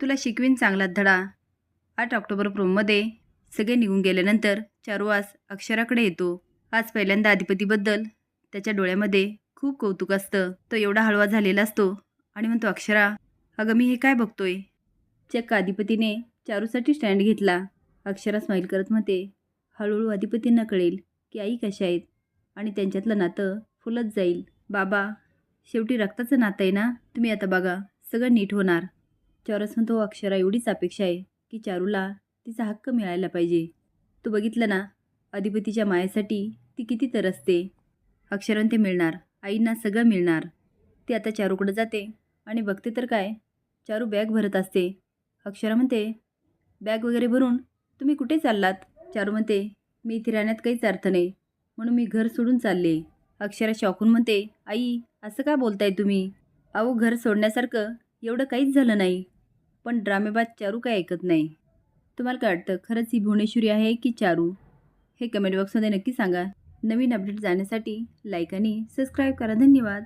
तुला शिकवीन चांगला धडा. आठ ऑक्टोबर प्रोममध्ये सगळे निघून गेल्यानंतर चारुवास अक्षराकडे येतो. आज पहिल्यांदा अधिपतीबद्दल. त्याच्या डोळ्यामध्ये खूप कौतुक असतं. तो एवढा हळवा झालेला असतो आणि म्हणतो अक्षरा अगं मी हे काय बघतोय? चक्क अधिपतीने चारूसाठी स्टँड घेतला. अक्षरा स्माईल करत म्हणते हळूहळू अधिपतींना कळेल की आई कशा आहेत आणि त्यांच्यातलं नातं फुलत जाईल. बाबा शेवटी रक्ताचं नातं आहे ना? तुम्ही आता बघा सगळं नीट होणार. चौरस म्हणतो अक्षरा एवढीच अपेक्षा आहे की चारूला तिचा हक्क मिळायला पाहिजे. तू बघितलं ना अधिपतीच्या मायेसाठी ती किती तरसते अक्षरां ते मिळणार आईंना सगळं मिळणार. ती आता चारूकडं जाते आणि बघते तर काय चारू बॅग भरत असते. अक्षरा म्हणते बॅग वगैरे भरून तुम्ही कुठे चाललात? चारू म्हणते मी इथे राहण्यात काहीच अर्थ नाही म्हणून मी घर सोडून चालले. अक्षरा शॉकून म्हणते आई असं का बोलताय तुम्ही? अहो घर सोडण्यासारखं एवढं काहीच झालं नाही. पण ड्रामेबाज चारू काय ऐकत नाही. तुम्हाला काय वाटतं खरंच ही भुवनेश्वरी आहे की चारू? हे कमेंट बॉक्समध्ये नक्की सांगा. नवीन अपडेट जाण्यासाठी लाईक आणि सबस्क्राईब करा. धन्यवाद.